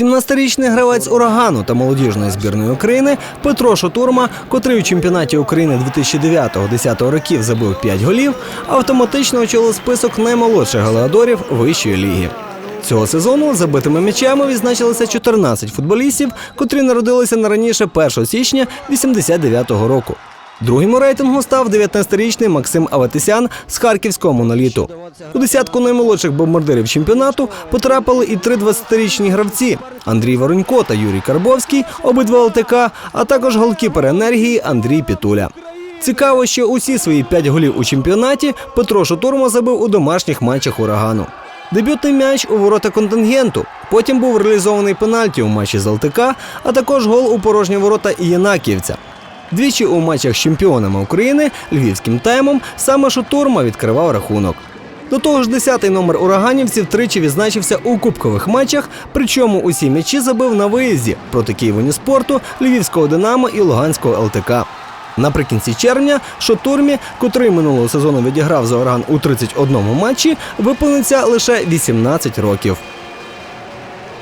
17-річний гравець урагану та молодіжної збірної України Петро Шотурма, котрий у чемпіонаті України 2009-10 років забив 5 голів, автоматично очолив список наймолодших галеадорів вищої ліги. Цього сезону забитими м'ячами відзначилися 14 футболістів, котрі народилися не раніше 1 січня 89-го року. Другим у рейтингу став 19-річний Максим Аветисян з харківського моноліту. У десятку наймолодших бомбардирів чемпіонату потрапили і три 20-річні гравці Андрій Воронько та Юрій Карбовський, обидва ЛТК, а також голкіпер енергії Андрій Пітуля. Цікаво, що усі свої п'ять голів у чемпіонаті Петро Шутурма забив у домашніх матчах урагану. Дебютний м'яч у ворота контингенту. Потім був реалізований пенальті у матчі з ЛТК, а також гол у порожні ворота Єнаківця. Двічі у матчах з чемпіонами України львівським таймом саме Шутурма відкривав рахунок. До того ж, 10-й номер ураганівців тричі відзначився у кубкових матчах, причому усі м'ячі забив на виїзді проти Київоніспорту, Львівського Динамо і Луганського ЛТК. Наприкінці червня Шотурмі, котрий минулого сезону відіграв за орган у 31 матчі, виповниться лише 18 років.